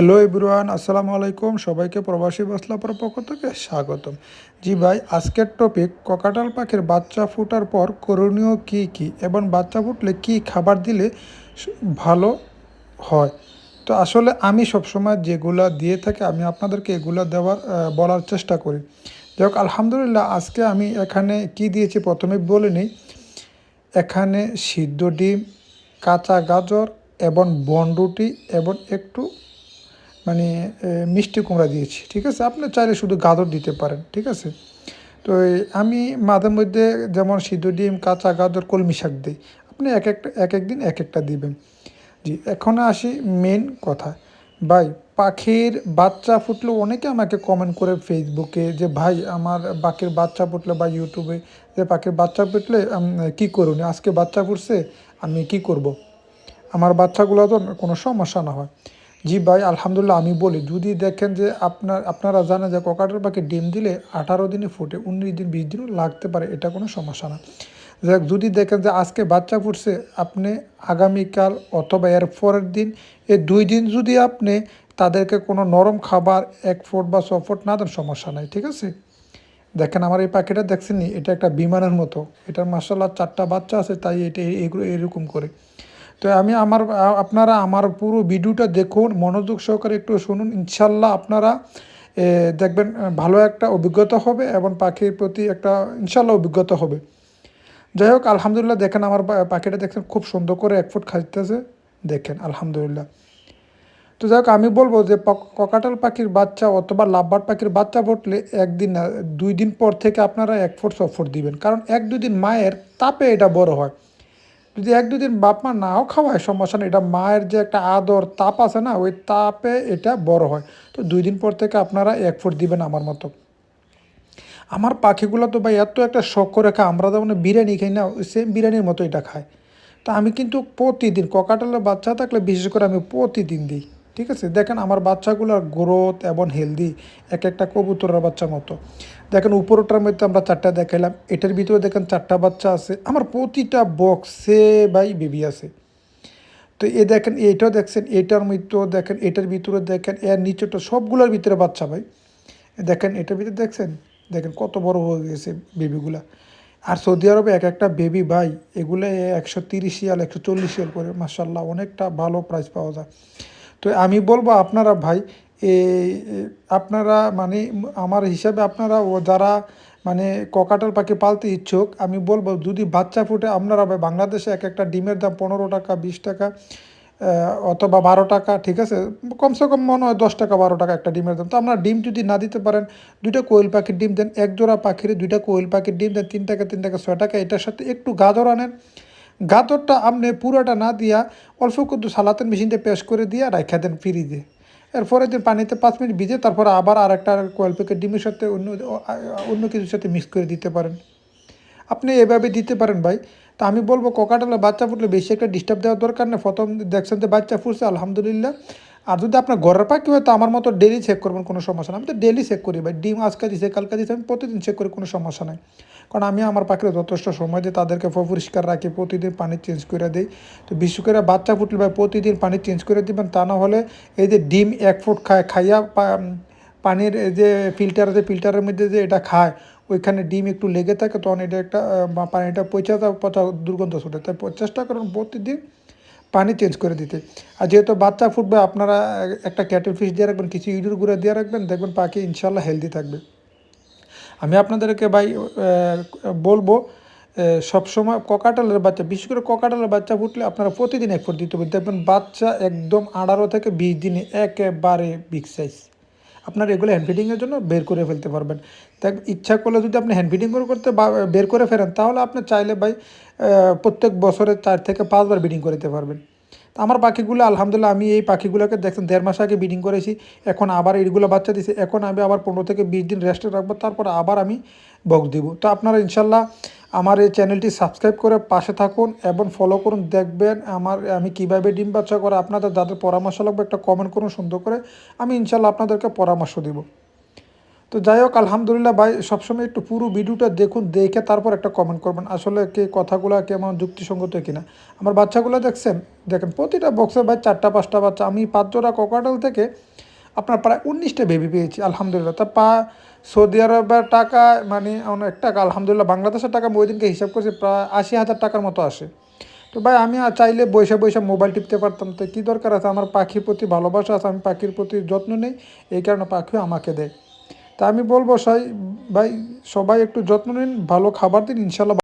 Hello everyone আসসালামু আলাইকুম। সবাইকে প্রবাসী বাসলাপার পক্ষ থেকে স্বাগতম। জি ভাই, আজকের টপিক ককাটাল পাখির বাচ্চা ফুটার পর করণীয় কি কি এবং বাচ্চা ফুটলে কি খাবার দিলে ভালো হয়? তো আসলে আমি সবসময় যেগুলা দিয়ে থাকি, আমি আপনাদেরকে এগুলা দেওয়ার বলার চেষ্টা করি। যাই হোক আলহামদুলিল্লাহ আজকে আমি এখানে কি দিয়েছি প্রথমে বলে নিই। এখানে সিদ্ধ ডিম, কাঁচা গাজর এবং বনরুটি এবং একটু মানে মিষ্টি কুমড়া দিয়েছি, ঠিক আছে? আপনি চাইলে শুধু গাজর দিতে পারেন, ঠিক আছে? তো আমি মাঝে মধ্যে যেমন সিদ্ধ ডিম, কাঁচা গাজর, কলমি শাক দিই। আপনি এক একটা, এক এক দিন এক একটা দিবেন। জি, এখন আসি মেন কথা। ভাই, পাখির বাচ্চা ফুটলে, অনেকে আমাকে কমেন্ট করে ফেসবুকে যে, ভাই, আমার পাখির বাচ্চা ফুটলে বা ইউটিউবে যে, পাখির বাচ্চা ফুটলে কি করুন? আজকে বাচ্চা ফুটছে, আমি কি করব। আমার বাচ্চাগুলো তো কোনো সমস্যা না হয়। জি ভাই, আলহামদুলিল্লাহ আমি বলি, যদি দেখেন যে আপনার, আপনারা জানেন যে ককাটের পাখি ডিম দিলে আঠারো দিনে ফুটে, উনিশ দিন, বিশ দিনও লাগতে পারে, এটা কোনো সমস্যা না। যাক, যদি দেখেন যে আজকে বাচ্চা ফুটছে, আপনি আগামীকাল অথবা এর পরের দিন এই দুই দিন যদি আপনি তাদেরকে কোনো নরম খাবার, এক ফুট বা ছ ফুট না দেন, সমস্যা নাই, ঠিক আছে? দেখেন আমার এই পাখিটা দেখছেন এটা একটা বিমানের মতো, এটার মাসাল্লাহ চারটা বাচ্চা আছে, তাই এটা এগুলো এরকম করে। তো আমি আমার আপনারা আমার পুরো ভিডিওটা দেখুন, মনোযোগ সহকারে একটু শুনুন। ইনশাল্লাহ আপনারা দেখবেন ভালো একটা অভিজ্ঞতা হবে এবং পাখির প্রতি একটা ইনশাল্লাহ অভিজ্ঞতা হবে। যাই হোক, আলহামদুলিল্লাহ দেখেন আমার পাখিটা দেখছেন খুব সুন্দর করে এক ফুট খাইতেছে। দেখেন, আলহামদুলিল্লাহ। তো যাই হোক, আমি বলব যে ককাটাল পাখির বাচ্চা অথবা লাভবার পাখির বাচ্চা ফুটলে একদিন দুই দিন পর থেকে আপনারা এক ফুট ছ ফুট দিবেন। কারণ এক দুই দিন মায়ের তাপে এটা বড় হয়। যদি এক দুদিন বাপ মা নাও খাওয়ায়, সমস্যা নেই। এটা মায়ের যে একটা আদর তাপ আছে না, ওই তাপে এটা বড় হয়। তো দুই দিন পর থেকে আপনারা এক ফুট দিবেন আমার মতো। আমার পাখিগুলো তো ভাই এত একটা শখ করে খায়, আমরা যেমন বিরিয়ানি খাই না সেম বিরিয়ানির মতো এটা খায়। তা আমি কিন্তু প্রতিদিন, ককাটালের বাচ্চা থাকলে বিশেষ করে আমি প্রতিদিন দিই। ঠিক আছে? দেখেন আমার বাচ্চাগুলোর গ্রোথ এবং হেলদি এক একটা কবুতরের বাচ্চা মতো। দেখেন উপরটার মধ্যে আমরা চারটা দেখাইলাম, এটার ভিতরে দেখেন চারটা বাচ্চা আছে, আমার প্রতিটা বক্সে ভাই বেবি আছে। তো এ দেখেন এইটাও দেখছেন, এটার মধ্যেও দেখেন, এটার ভিতরে দেখেন, এর নিচেটা সবগুলোর ভিতরে বাচ্চা ভাই। দেখেন, এটার ভিতরে দেখছেন, দেখেন কত বড় হয়ে গেছে বেবিগুলা। আর সৌদি আরবে এক একটা বেবি ভাই, এগুলো একশো তিরিশ ইয়াল, একশো চল্লিশ ইয়াল করে মার্শাল্লাহ অনেকটা ভালো প্রাইস পাওয়া যায়। তো আমি বলব আপনারা ভাই আপনারা মানে আমার হিসাবে আপনারা ও যারা মানে ককাটাল পাখি পালতে ইচ্ছুক, আমি বলব যদি বাচ্চা ফুটে আপনারা বাংলাদেশে এক একটা ডিমের দাম পনেরো টাকা, বিশ টাকা অথবা বারো টাকা, ঠিক আছে? কমসে কম মনে হয় দশ টাকা, বারো টাকা একটা ডিমের দাম। তো আপনারা ডিম যদি না দিতে পারেন, দুইটা কোয়েল পাখির ডিম দেন, এক জোড়া পাখির, দুইটা কোয়েল পাখির ডিম দেন, তিন টাকা তিন টাকা, ছয় টাকা, এটার সাথে একটু গাজর আনেন। গাজরটা আপনি পুরোটা না দিয়া অল্প কিন্তু সালাতের মেশিনটা পেশ করে দিয়ে রাখা দেন ফ্রি দিয়ে এরপরে যে পানিতে পাঁচ মিনিট ভিজে তারপর আবার আর একটা কোয়েল ডিমের সাথে অন্য অন্য কিছুর সাথে মিক্স করে দিতে পারেন। আপনি এভাবে দিতে পারেন ভাই। তা আমি বলব কোকাটালে বাচ্চা ফুটলে বেশি একটা ডিস্টার্ব দেওয়ার দরকার নেই। প্রথম দেখছেন যে বাচ্চা ফুটছে, আলহামদুলিল্লাহ। আর যদি আপনার ঘরের পাখি হয় তো আমার মতো ডেলি চেক করবেন, কোনো সমস্যা নেই। আমি তো ডেলি চেক করি ভাই। ডিম আজকে দিছে, কালকে দিছে, আমি প্রতিদিন চেক করি, কোনো সমস্যা নেই। কারণ আমি আমার পাখিরা যথেষ্ট সময় দিয়ে তাদেরকে পরিষ্কার রাখি, প্রতিদিন পানি চেঞ্জ করে দিই। তো বিশেষ করে বাচ্চা ফুটলে ভাই প্রতিদিন পানি চেঞ্জ করে দিবেন, তা না হলে এই যে ডিম এক ফুট খায়, খাইয়া পানির এই যে ফিল্টার যে ফিল্টারের মধ্যে যে এটা খায়, ওইখানে ডিম একটু লেগে থাকে, তখন এটা একটা পানিটা পচা পচা দুর্গন্ধ ছুটে তাই চেষ্টা করুন প্রতিদিন পানি চেঞ্জ করে দিতে। আর যেহেতু বাচ্চা ফুটবে, আপনারা একটা ক্যাটেল ফিশ দিয়ে রাখবেন, কিছু ইঁদুর গুঁড়া দিয়ে রাখবেন, দেখবেন পাখি ইনশাল্লাহ হেলদি থাকবে। আমি আপনাদেরকে ভাই বলব সবসময় ককাটালের বাচ্চা, বিশেষ করে ককাটালের বাচ্চা ফুটলে আপনারা প্রতিদিন এক ফুট দিতে হবে দেখবেন বাচ্চা একদম আঠারো থেকে বিশ দিনে একেবারে বিগ সাইজ আপনার এগুলো হ্যান্ড ফিডিংয়ের জন্য বের করে ফেলতে পারবেন। তাই ইচ্ছা করলে যদি আপনি হ্যান্ড করে করতে বের করে ফেরেন তাহলে আপনি চাইলে ভাই প্রত্যেক বছরে চার থেকে পাঁচবার বিডিং করতে পারবেন। তো আমার পাখিগুলো, আলহামদুলিল্লাহ আমি এই পাখিগুলোকে দেখছেন, দেড় মাস আগে বিডিং করেছি, এখন আবার এইগুলো বাচ্চা দিছে, এখন আমি আবার পনেরো থেকে বিশ দিন রেস্টে রাখব, তারপর আবার আমি বক দিব। তো আপনারা ইনশাল্লাহ আমার এই চ্যানেলটি সাবস্ক্রাইব করে পাশে থাকুন এবং ফলো করুন, দেখবেন আমার, আমি কীভাবে ডিম বাচ্চা করে, আপনাদের যাদের পরামর্শ লাগবে একটা কমেন্ট করুন সুন্দর করে, আমি ইনশাল্লাহ আপনাদেরকে পরামর্শ দিব। তো যাই হোক, আলহামদুলিল্লাহ ভাই, সবসময় একটু পুরো ভিডিওটা দেখুন, দেখে তারপর একটা কমেন্ট করবেন। আসলে কি কথাগুলো কেমন যুক্তিসঙ্গত কিনা? আমার বাচ্চাগুলো দেখছেন? দেখেন, প্রতিটা বক্সে ভাই চারটা, পাঁচটা বাচ্চা। আমি পাঁচ জোড়া কোকাটাল থেকে আপনার প্রায় উনিশটা বেবি পেয়েছি, আলহামদুলিল্লাহ। তা পা, সৌদি আরবের টাকা মানে অনেক টাকা, আলহামদুলিল্লাহ। বাংলাদেশের টাকা আমি ওই দিনকে হিসাব করছি, প্রায় আশি হাজার টাকার মতো আসে। তো ভাই, আমি চাইলে বসে বসে মোবাইল টিপতে পারতাম। তো কী দরকার আছে? আমার পাখির প্রতি ভালোবাসা আছে, আমি পাখির প্রতি যত্ন নেই, এই কারণে পাখিও আমাকে দেয়। তা আমি বলব সাই ভাই সবাই একটু যত্ন নিন ভালো খাবার দিন ইনশাল্লাহ